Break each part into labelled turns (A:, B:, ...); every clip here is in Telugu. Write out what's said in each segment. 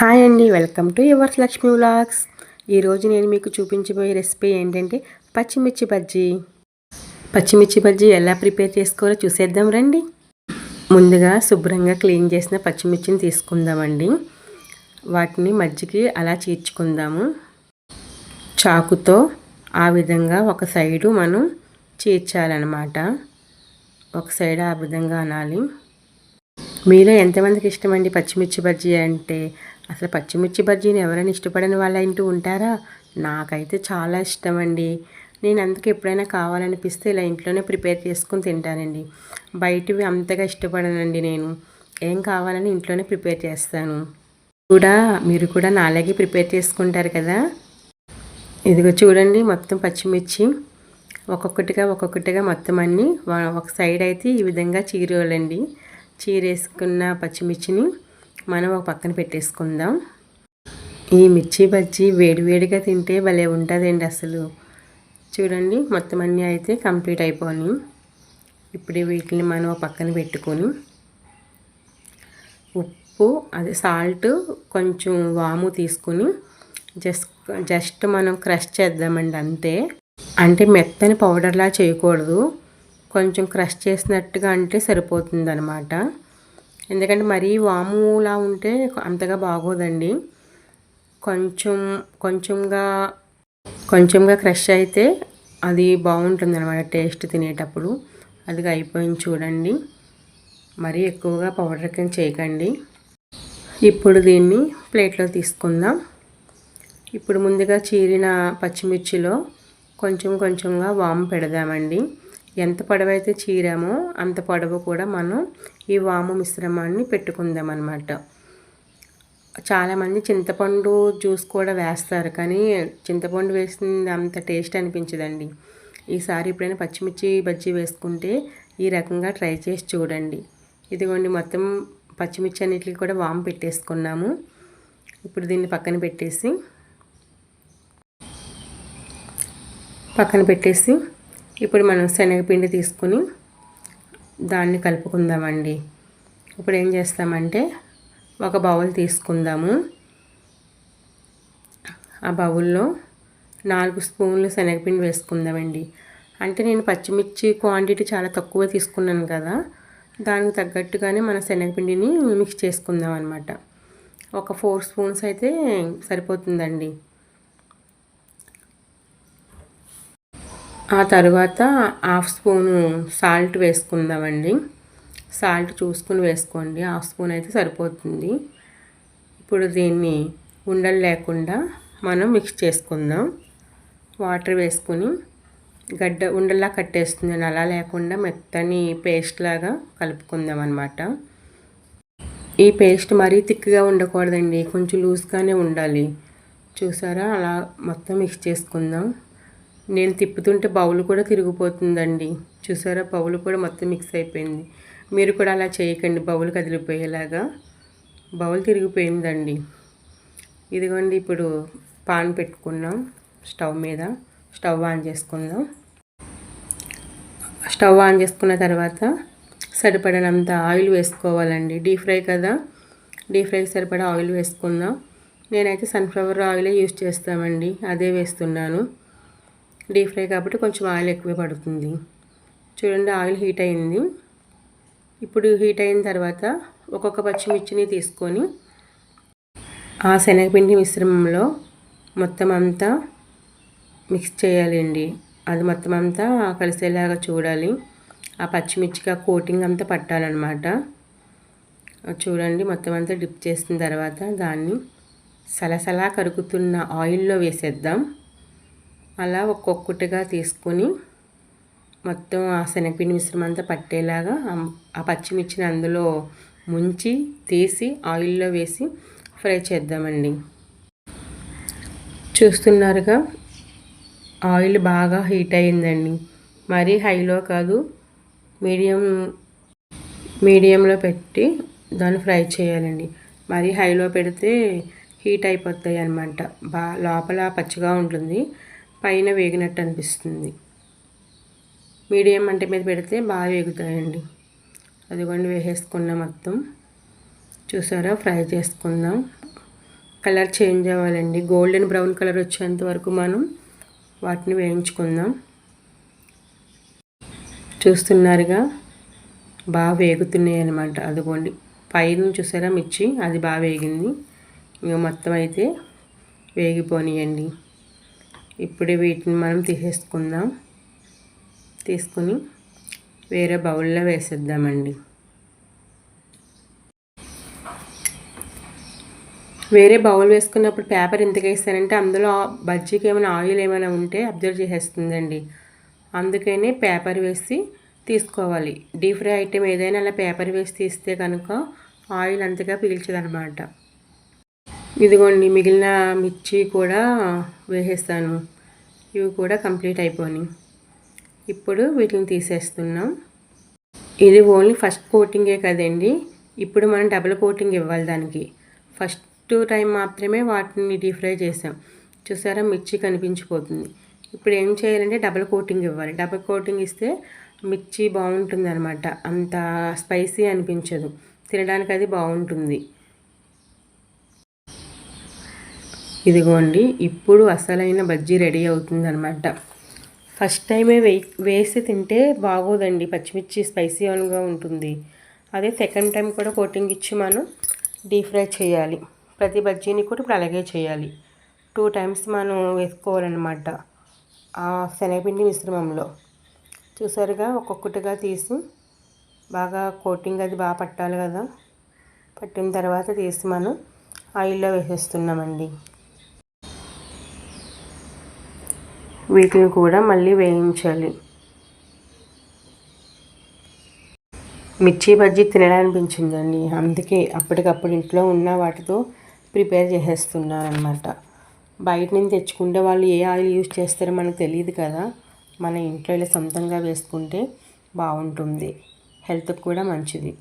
A: హాయ్ అండి welcome to yours Lakshmi vlogs. ఈరోజు నేను మీకు చూపించబోయే రెసిపీ ఏంటంటే పచ్చిమిర్చి బజ్జీ. పచ్చిమిర్చి బజ్జీ ఎలా ప్రిపేర్ చేసుకోవాలో చూసేద్దాం రండి. ముందుగా శుభ్రంగా క్లీన్ చేసిన పచ్చిమిర్చిని తీసుకుందామండి. వాటిని మజ్జికి అలా చీర్చుకుందాము. చాకుతో ఆ విధంగా ఒక సైడు మనం చీర్చాలన్నమాట. ఒక సైడ్ ఆ విధంగా అనాలి. మీలో ఎంతమందికి ఇష్టమండి పచ్చిమిర్చి బజ్జీ అంటే? అసలు పచ్చిమిర్చి బజ్జీని ఎవరైనా ఇష్టపడని వాళ్ళ ఇంటూ ఉంటారా? నాకైతే చాలా ఇష్టం అండి నేను అందుకు ఎప్పుడైనా కావాలనిపిస్తే ఇలా ఇంట్లోనే ప్రిపేర్ చేసుకుని తింటానండి. బయటవి అంతగా ఇష్టపడనండి నేను. ఏం కావాలని ఇంట్లోనే ప్రిపేర్ చేస్తాను. కూడా మీరు కూడా నాలాగే ప్రిపేర్ చేసుకుంటారు కదా? ఇదిగో చూడండి మొత్తం పచ్చిమిర్చి. ఒక్కొక్కటిగా ఒక్కొక్కటిగా మొత్తం అన్నీ ఒక సైడ్ అయితే ఈ విధంగా చీరేయాలండి చీరేసుకున్న పచ్చిమిర్చిని మనం ఒక పక్కన పెట్టేసుకుందాం. ఈ మిర్చి బజ్జీ వేడివేడిగా తింటే భలే ఉంటుందండి అసలు. చూడండి మొత్తం అన్నీ అయితే కంప్లీట్ అయిపోయి ఇప్పుడు వీటిని మనం ఒక పక్కన పెట్టుకొని ఉప్పు అదే సాల్ట్ కొంచెం వాము తీసుకుని జస్ట్ జస్ట్ మనం క్రష్ చేద్దామండి అంతే. అంటే మెత్తని పౌడర్లా చేయకూడదు. కొంచెం క్రష్ చేసినట్టుగా అంటే సరిపోతుంది అనమాట ఎందుకంటే మరీ వాములా ఉంటే అంతగా బాగోదండి. కొంచెం కొంచెంగా కొంచెంగా క్రష్ అయితే అది బాగుంటుంది అనమాట టేస్ట్ తినేటప్పుడు. అది అయిపోయింది చూడండి. మరీ ఎక్కువగా పౌడర్ కింద చేయకండి. ఇప్పుడు దీన్ని ప్లేట్లో తీసుకుందాం. ఇప్పుడు ముందుగా చీరిన పచ్చిమిర్చిలో కొంచెం కొంచెంగా వాము పెడదామండి. ఎంత పొడవైతే చీరామో అంత పొడవు కూడా మనం ఈ వాము మిశ్రమాన్ని పెట్టుకుందాం అనమాట చాలామంది చింతపండు జ్యూస్ కూడా వేస్తారు కానీ చింతపండు వేసింది అంత టేస్ట్ అనిపించదండి. ఈసారి ఎప్పుడైనా పచ్చిమిర్చి బజ్జీ వేసుకుంటే ఈ రకంగా ట్రై చేసి చూడండి. ఇదిగోండి మొత్తం పచ్చిమిర్చి అన్నిటికి కూడా వామ్ పెట్టేసుకున్నాము. ఇప్పుడు దీన్ని పక్కన పెట్టేసి పక్కన పెట్టేసి ఇప్పుడు మనం శనగపిండి తీసుకుని దాన్ని కలుపుకుందామండి. ఇప్పుడు ఏం చేస్తామంటే ఒక బౌల్ తీసుకుందాము. ఆ బౌల్లో నాలుగు స్పూన్లు శనగపిండి వేసుకుందామండి. అంటే నేను పచ్చిమిర్చి క్వాంటిటీ చాలా తక్కువ తీసుకున్నాను కదా దానికి తగ్గట్టుగానే మన శనగపిండిని మిక్స్ చేసుకుందాం అనమాట ఒక ఫోర్ స్పూన్స్ అయితే సరిపోతుందండి. ఆ తర్వాత హాఫ్ స్పూను సాల్ట్ వేసుకుందామండి. సాల్ట్ చూసుకుని వేసుకోండి. హాఫ్ స్పూన్ అయితే సరిపోతుంది. ఇప్పుడు దీన్ని ఉండలు లేకుండా మనం మిక్స్ చేసుకుందాం. వాటర్ వేసుకుని గడ్డ ఉండల్లా కట్టేస్తుంది. అలా లేకుండా మెత్తని పేస్ట్ లాగా కలుపుకుందాం అనమాట ఈ పేస్ట్ మరీ థిక్గా ఉండకూడదండి. కొంచెం లూజ్గానే ఉండాలి. చూసారా? అలా మొత్తం మిక్స్ చేసుకుందాం. నేను తిప్పుతుంటే బౌల్ కూడా తిరిగిపోతుందండి. చూసారా? బౌల్ కూడా మొత్తం మిక్స్ అయిపోయింది. మీరు కూడా అలా చేయకండి. బౌల్ కదిలిపోయేలాగా. బౌల్ తిరిగిపోయిందండి. ఇదిగోండి ఇప్పుడు పాన్ పెట్టుకున్నాం స్టవ్ మీద. స్టవ్ ఆన్ చేసుకుందాం. స్టవ్ ఆన్ చేసుకున్న తర్వాత సరిపడినంత ఆయిల్ వేసుకోవాలండి. డీప్ ఫ్రై కదా? డీప్ ఫ్రైకి సరిపడా ఆయిల్ వేసుకుందాం. నేనైతే సన్ఫ్లవర్ ఆయిలే యూజ్ చేస్తామండి. అదే వేస్తున్నాను. డీప్ ఫ్రై కాబట్టి కొంచెం ఆయిల్ ఎక్కువ పడుతుంది. చూడండి ఆయిల్ హీట్ అయింది. ఇప్పుడు హీట్ అయిన తర్వాత ఒక్కొక్క పచ్చిమిర్చిని తీసుకొని ఆ శనగపిండి మిశ్రమంలో మొత్తం అంతా మిక్స్ చేయాలండి. అది మొత్తం అంతా కలిసేలాగా చూడాలి. ఆ పచ్చిమిర్చికి ఆ కోటింగ్ అంతా పట్టాలన్నమాట. చూడండి మొత్తం అంతా డిప్ చేసిన తర్వాత దాన్ని సలసలా కరుగుతున్న ఆయిల్లో వేసేద్దాం. అలా ఒక్కొక్కటిగా తీసుకొని మొత్తం ఆ శనగపిండి మిశ్రమం అంతా పట్టేలాగా ఆ పచ్చిమిర్చిని అందులో ముంచి తీసి ఆయిల్లో వేసి ఫ్రై చేద్దామండి. చూస్తున్నారుగా ఆయిల్ బాగా హీట్ అయిందండి మరీ హైలో కాదు మీడియం మీడియంలో పెట్టి దాన్ని ఫ్రై చేయాలండి. మరీ హైలో పెడితే హీట్ అయిపోతాయి అన్నమాట బా లోపల పచ్చిగా ఉంటుంది. పైన వేగినట్టు అనిపిస్తుంది. మీడియం మంట మీద పెడితే బాగా వేగుతాయండి. అదిగోండి వేసేసుకున్నాం మొత్తం. చూసారా? ఫ్రై చేసుకుందాం. కలర్ చేంజ్ అవ్వాలండి. గోల్డెన్ బ్రౌన్ కలర్ వచ్చేంత వరకు మనం వాటిని వేయించుకుందాం. చూస్తున్నారుగా? బాగా వేగుతున్నాయి అనమాట అదిగోండి పైన చూసారా మిర్చి? అది బాగా వేగింది. ఇంకా మొత్తం అయితే వేగిపోనియండి. ఇప్పుడే వీటిని మనం తీసేసుకుందాం. తీసుకుని వేరే బౌల్లో వేసేద్దామండి. వేరే బౌల్ వేసుకున్నప్పుడు పేపర్ ఎందుకు వేస్తానంటే అందులో బజ్జీకి ఏమైనా ఆయిల్ ఏమైనా ఉంటే అబ్జర్వ్ చేసేస్తుందండి. అందుకనే పేపర్ వేసి తీసుకోవాలి. డీప్ ఫ్రై ఐటెం ఏదైనా అలా పేపర్ వేసి తీస్తే కనుక ఆయిల్ అంతగా పీల్చదనమాట. ఇదిగోండి మిగిలిన మిర్చి కూడా వేసేస్తాను. ఇవి కూడా కంప్లీట్ అయిపోయినాయి ఇప్పుడు వీటిని తీసేస్తున్నాం. ఇది ఓన్లీ ఫస్ట్ కోటింగే కదండి. ఇప్పుడు మనం డబుల్ కోటింగ్ ఇవ్వాలి దానికి. ఫస్ట్ టైం మాత్రమే వాటిని డీప్ ఫ్రై చేసాం. చూసారా మిర్చి కనిపించిపోతుంది. ఇప్పుడు ఏం చేయాలంటే డబుల్ కోటింగ్ ఇవ్వాలి. డబుల్ కోటింగ్ ఇస్తే మిర్చి బాగుంటుంది అనమాట అంత స్పైసీ అనిపించదు. తినడానికి అది బాగుంటుంది. ఇదిగోండి ఇప్పుడు అసలైన బజ్జీ రెడీ అవుతుందనమాట ఫస్ట్ టైమే వే వేసి తింటే బాగోదండి పచ్చిమిర్చి స్పైసీ ఆన్గా ఉంటుంది. అదే సెకండ్ టైం కూడా కోటింగ్ ఇచ్చి మనం డీప్ ఫ్రై చేయాలి. ప్రతి బజ్జీని కూడా ఇప్పుడు అలాగే చేయాలి. టూ టైమ్స్ మనం వేసుకోవాలన్నమాట ఆ శనగపిండి మిశ్రమంలో. చూసారుగా ఒక్కొక్కటిగా తీసి బాగా కోటింగ్ అది బాగా పట్టాలి కదా. పట్టిన తర్వాత తీసి మనం ఆయిల్లో వేసేస్తున్నామండి. వీటిని కూడా మళ్ళీ వేయించాలి. మిర్చి బజ్జీ తినాలనిపించిందండి అందుకే అప్పటికప్పుడు ఇంట్లో ఉన్న వాటితో ప్రిపేర్ చేసేస్తున్నారనమాట బయట నుంచి తెచ్చుకుంటే వాళ్ళు ఏ ఆయిల్ యూజ్ చేస్తారో మనకు తెలియదు కదా. మన ఇంట్లో ఇలా సొంతంగా వేసుకుంటే బాగుంటుంది. హెల్త్కి కూడా మంచిది.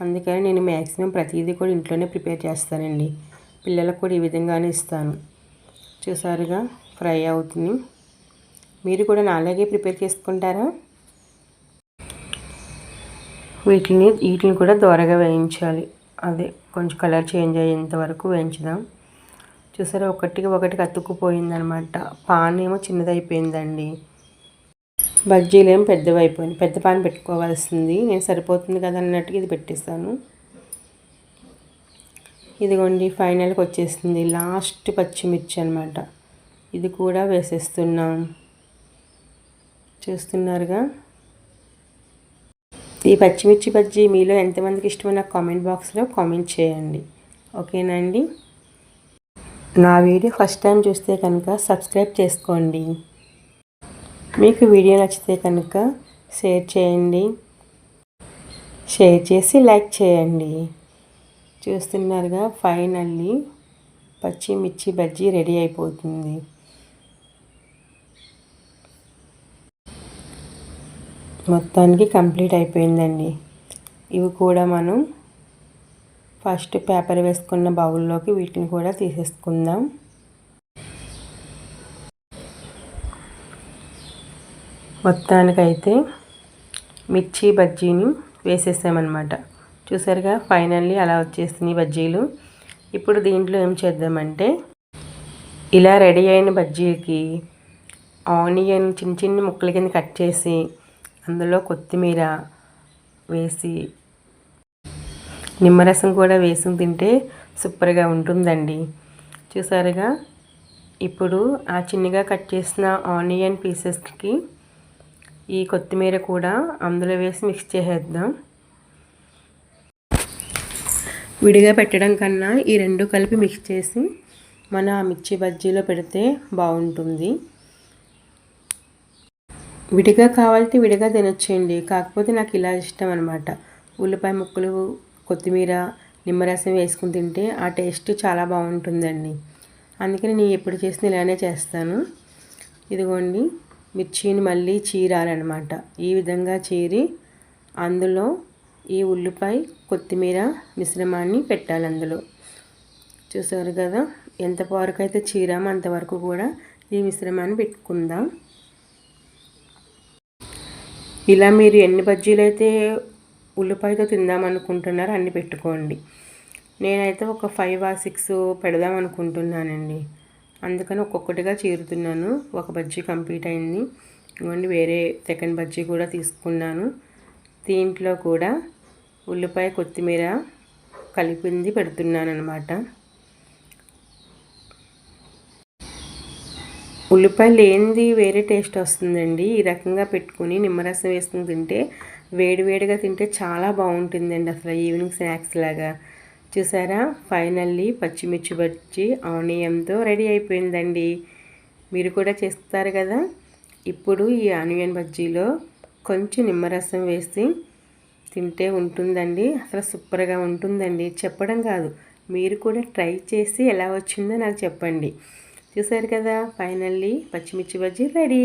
A: అందుకని నేను మ్యాక్సిమం ప్రతిదీ కూడా ఇంట్లోనే ప్రిపేర్ చేస్తానండి. పిల్లలకు కూడా ఈ విధంగానే ఇస్తాను. చూసారుగా ఫ్రై అవుతుంది. మీరు కూడా నాలాగే ప్రిపేర్ చేసుకుంటారా? వీటిని వీటిని కూడా దోరగా వేయించాలి. అదే కొంచెం కలర్ చేంజ్ అయ్యేంత వరకు వేయించుదాం. చూసారా ఒకటికి ఒకటికి అతుక్కుపోయిందనమాట పాన్ ఏమో చిన్నదైపోయిందండి. బజ్జీలు ఏమో పెద్దవైపోయింది పెద్ద పాన్ పెట్టుకోవాల్సింది. నేను సరిపోతుంది కదా అన్నట్టుగా ఇది పెట్టేస్తాను ఇదిగోండి ఫైనల్కి వచ్చేసింది లాస్ట్ పచ్చిమిర్చి అనమాట ఇది కూడా వేసేస్తున్నాం. చూస్తున్నారుగా. ఈ పచ్చిమిర్చి బజ్జీ మీలో ఎంతమందికి ఇష్టమైన నాకు కామెంట్ బాక్స్లో కామెంట్ చేయండి. ఓకేనా అండి నా వీడియో ఫస్ట్ టైం చూస్తే కనుక సబ్స్క్రైబ్ చేసుకోండి. మీకు వీడియో నచ్చితే కనుక షేర్ చేయండి. షేర్ చేసి లైక్ చేయండి. చూస్తున్నారుగా ఫైనల్లీ పచ్చిమిర్చి బజ్జీ రెడీ అయిపోతుంది. మొత్తానికి కంప్లీట్ అయిపోయిందండి. ఇవి కూడా మనం ఫస్ట్ పేపర్ వేసుకున్న బౌల్లోకి వీటిని కూడా తీసేసుకుందాం. మొత్తానికైతే మిర్చి బజ్జీని వేసేసామన్నమాట. చూసారుగా ఫైనల్లీ అలా వచ్చేస్తున్నాయి బజ్జీలు. ఇప్పుడు దీంట్లో ఏం చేద్దామంటే ఇలా రెడీ అయిన బజ్జీలకి ఆనియన్ చిన్న చిన్న ముక్కల కింద కట్ చేసి అందులో కొత్తిమీర వేసి నిమ్మరసం కూడా వేసి తింటే సూపర్గా ఉంటుందండి. చూసారుగా? ఇప్పుడు ఆ చిన్నగా కట్ చేసిన ఆనియన్ పీసెస్కి ఈ కొత్తిమీర కూడా అందులో వేసి మిక్స్ చేసేద్దాం. విడిగా పెట్టడం కన్నా ఈ రెండు కలిపి మిక్స్ చేసి మన మిర్చి బజ్జీలో పెడితే బాగుంటుంది. విడిగా కావాలంటే విడిగా తినొచ్చేయండి. కాకపోతే నాకు ఇలా ఇష్టం అనమాట ఉల్లిపాయ ముక్కలు కొత్తిమీర నిమ్మరసం వేసుకుని తింటే ఆ టేస్ట్ చాలా బాగుంటుందండి. అందుకని నేను ఎప్పుడు చేసిన ఇలానే చేస్తాను. ఇదిగోండి మిర్చిని మళ్ళీ చీరాలన్నమాట. ఈ విధంగా చీరి అందులో ఈ ఉల్లిపాయ కొత్తిమీర మిశ్రమాన్ని పెట్టాలి అందులో. చూసారు కదా ఎంత వరకు అయితే చీరామో అంతవరకు కూడా ఈ మిశ్రమాన్ని పెట్టుకుందాం. ఇలా మీరు ఎన్ని బజ్జీలు అయితే ఉల్లిపాయతో తిందామనుకుంటున్నారో అన్ని పెట్టుకోండి. నేనైతే ఒక ఫైవ్ ఆ సిక్స్ పెడదాం అనుకుంటున్నానండి అందుకని ఒక్కొక్కటిగా చీరుతున్నాను. ఒక బజ్జీ కంప్లీట్ అయింది. ఇవ్వండి వేరే సెకండ్ బజ్జీ కూడా తీసుకున్నాను. దీంట్లో కూడా ఉల్లిపాయ కొత్తిమీర కలిపింది పెడుతున్నాను అనమాట ఉల్లిపాయ లేనిది వేరే టేస్ట్ వస్తుందండి. ఈ రకంగా పెట్టుకుని నిమ్మరసం వేసుకుని తింటే వేడివేడిగా తింటే చాలా బాగుంటుందండి అసలు ఈవినింగ్ స్నాక్స్ లాగా. చూసారా? ఫైనల్లీ పచ్చిమిర్చి బజ్జి ఆనియన్తో రెడీ అయిపోయిందండి. మీరు కూడా చేస్తారు కదా? ఇప్పుడు ఈ ఆనియన్ బజ్జీలో కొంచెం నిమ్మరసం వేసి తింటే ఉంటుందండి. అసలు సూపర్గా ఉంటుందండి. చెప్పడం కాదు. మీరు కూడా ట్రై చేసి ఎలా వచ్చిందో నాకు చెప్పండి. చూసారు కదా ఫైనల్లీ పచ్చిమిర్చి బజ్జీ రెడీ.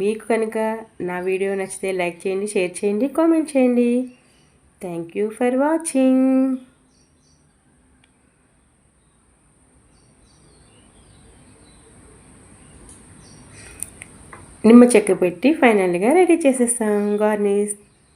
A: మీకు కనుక నా వీడియో నచ్చితే లైక్ చేయండి షేర్ చేయండి కామెంట్ చేయండి. థ్యాంక్ యూ ఫర్ వాచింగ్ నిమ్మ చెక్క పెట్టి ఫైనల్గా రెడీ చేసేస్తాం. గార్నిష్